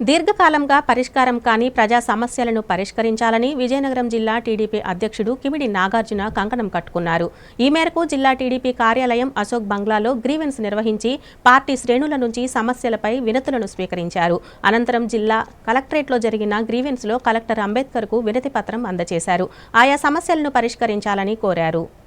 దీర్ఘకాలంగా పరిష్కారం కాని ప్రజా సమస్యలను పరిష్కరించాలని విజయనగరం జిల్లా టీడీపీ అధ్యక్షుడు కిమిడి నాగార్జున కంకణం కట్టుకున్నారు. ఈ మేరకు జిల్లా టీడీపీ కార్యాలయం అశోక్ బంగ్లాలో గ్రీవెన్స్ నిర్వహించి పార్టీ శ్రేణుల నుంచి సమస్యలపై వినతులను స్వీకరించారు. అనంతరం జిల్లా కలెక్టరేట్లో జరిగిన గ్రీవెన్స్లో కలెక్టర్ అంబేద్కర్కు వినతి పత్రం అందజేశారు. ఆయా సమస్యలను పరిష్కరించాలని కోరారు.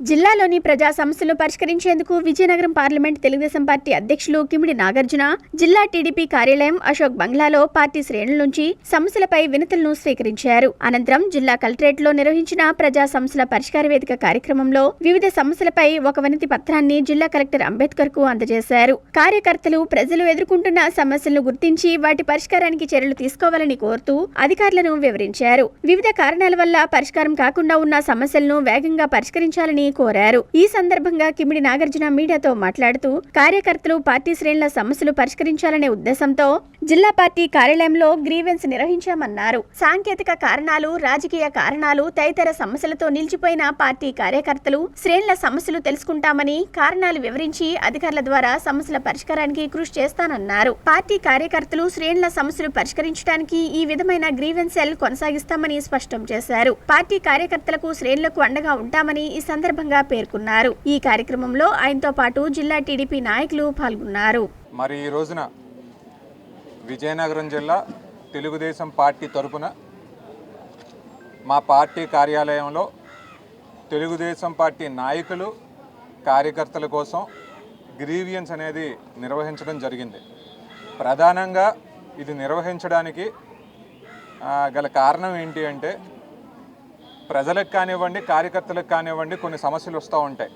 జిల్లాలోని ప్రజా సమస్యలను పరిష్కరించేందుకు విజయనగరం పార్లమెంట్ తెలుగుదేశం పార్టీ అధ్యక్షులు కిమిడి నాగార్జున జిల్లా టీడీపీ కార్యాలయం అశోక్ బంగ్లాలో పార్టీ శ్రేణుల నుంచి సమస్యలపై వినతులను స్వీకరించారు. అనంతరం జిల్లా కలెక్టరేట్లో నిర్వహించిన ప్రజా సమస్యల పరిష్కార వేదిక కార్యక్రమంలో వివిధ సమస్యలపై ఒక వినతి పత్రాన్ని జిల్లా కలెక్టర్ అంబేద్కర్కు అందజేశారు. కార్యకర్తలు ప్రజలు ఎదుర్కొంటున్న సమస్యలను గుర్తించి వాటి పరిష్కారానికి చర్యలు తీసుకోవాలని కోరుతూ అధికారులను వివరించారు. వివిధ కారణాల వల్ల పరిష్కారం కాకుండా ఉన్న సమస్యలను వేగంగా పరిష్కరించాలని కోరారు. ఈ సందర్భంగా కిమిడి నాగార్జున మీడియాతో మాట్లాడుతూ కార్యకర్తలు పార్టీ శ్రేణుల సమస్యలు పరిష్కరించాలనే ఉద్దేశంతో జిల్లా పార్టీ కార్యాలయంలో గ్రీవెన్స్ నిర్వహించామన్నారు. సాంకేతిక కారణాలు రాజకీయ కారణాలు తదితర సమస్యలతో నిలిచిపోయిన పార్టీ కార్యకర్తలు శ్రేణుల సమస్యలు తెలుసుకుంటామని కారణాలు వివరించి అధికారుల ద్వారా సమస్యల పరిష్కారానికి కృషి చేస్తానన్నారు. పార్టీ కార్యకర్తలు శ్రేణుల సమస్యలు పరిష్కరించడానికి ఈ విధమైన గ్రీవెన్స్ సెల్ కొనసాగిస్తామని స్పష్టం చేశారు. పార్టీ కార్యకర్తలకు శ్రేణులకు అండగా ఉంటామని ఈ సందర్భంగా పేర్కొన్నారు. ఈ కార్యక్రమంలో ఆయనతో పాటు జిల్లా టీడీపీ నాయకులు పాల్గొన్నారు. మరి ఈ రోజున విజయనగరం జిల్లా తెలుగుదేశం పార్టీ తరపున మా పార్టీ కార్యాలయంలో తెలుగుదేశం పార్టీ నాయకులు కార్యకర్తల కోసం గ్రీవియన్స్ అనేది నిర్వహించడం జరిగింది. ప్రధానంగా ఇది నిర్వహించడానికి గల కారణం ఏంటి అంటే ప్రజలకు కానివ్వండి కార్యకర్తలకు కానివ్వండి కొన్ని సమస్యలు వస్తూ ఉంటాయి.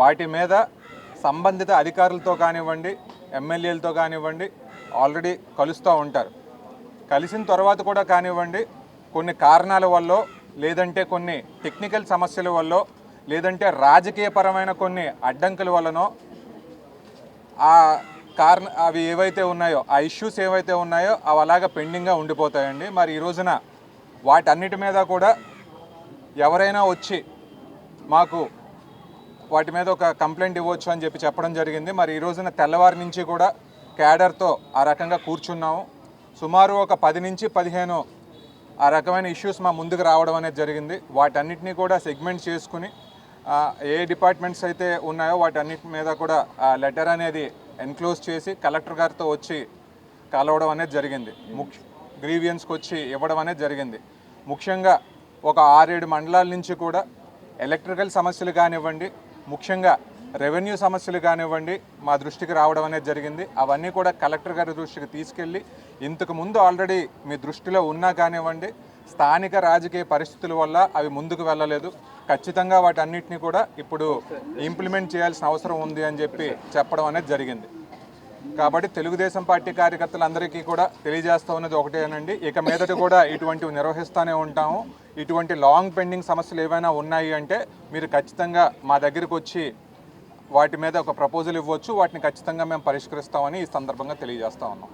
వాటి మీద సంబంధిత అధికారులతో కానివ్వండి ఎమ్మెల్యేలతో కానివ్వండి ఆల్రెడీ కలుస్తూ ఉంటారు. కలిసిన తర్వాత కూడా కానివ్వండి కొన్ని కారణాల వల్ల లేదంటే కొన్ని టెక్నికల్ సమస్యల వల్ల లేదంటే రాజకీయపరమైన కొన్ని అడ్డంకుల వల్లనో ఆ కారణ అవి ఏవైతే ఉన్నాయో ఆ ఇష్యూస్ ఏవైతే ఉన్నాయో అవి అలాగా పెండింగ్గా ఉండిపోతాయండి. మరి ఈ రోజున వాటన్నిటి మీద కూడా ఎవరైనా వచ్చి మాకు వాటి మీద ఒక కంప్లైంట్ ఇవ్వచ్చు అని చెప్పి చెప్పడం జరిగింది. మరి ఈ రోజున తెల్లవారి నుంచి కూడా క్యాడర్తో ఆ రకంగా కూర్చున్నాము. సుమారు ఒక పది నుంచి పదిహేను ఆ రకమైన ఇష్యూస్ మా ముందుకు రావడం అనేది జరిగింది. వాటన్నిటినీ కూడా సెగ్మెంట్ చేసుకుని ఏ డిపార్ట్మెంట్స్ అయితే ఉన్నాయో వాటన్నిటి మీద కూడా ఆ లెటర్ అనేది ఎన్క్లోజ్ చేసి కలెక్టర్ గారితో వచ్చి కలవడం అనేది జరిగింది. ముఖ్య గ్రీవియన్స్కి వచ్చి ఇవ్వడం అనేది జరిగింది. ముఖ్యంగా ఒక ఆరేడు మండలాల నుంచి కూడా ఎలక్ట్రికల్ సమస్యలు కానివ్వండి ముఖ్యంగా రెవెన్యూ సమస్యలు కానివ్వండి మా దృష్టికి రావడం అనేది జరిగింది. అవన్నీ కూడా కలెక్టర్ గారి దృష్టికి తీసుకెళ్ళి ఇంతకు ముందు ఆల్రెడీ మీ దృష్టిలో ఉన్నా కానివ్వండి స్థానిక రాజకీయ పరిస్థితుల వల్ల అవి ముందుకు వెళ్ళలేదు. ఖచ్చితంగా వాటన్నిటిని కూడా ఇప్పుడు ఇంప్లిమెంట్ చేయాల్సిన అవసరం ఉంది అని చెప్పి చెప్పడం అనేది జరిగింది. కాబట్టి తెలుగుదేశం పార్టీ కార్యకర్తలందరికీ కూడా తెలియజేస్తా ఉన్నది ఒకటేనండి. ఇక మీదట కూడా ఇటువంటివి నిర్వహిస్తూనే ఉంటాము. ఇటువంటి లాంగ్ పెండింగ్ సమస్యలు ఏవైనా ఉన్నాయి అంటే మీరు ఖచ్చితంగా మా దగ్గరికి వచ్చి వాటి మీద ఒక ప్రపోజల్ ఇవ్వచ్చు. వాటిని ఖచ్చితంగా మేము పరిష్కరిస్తామని ఈ సందర్భంగా తెలియజేస్తా ఉన్నాం.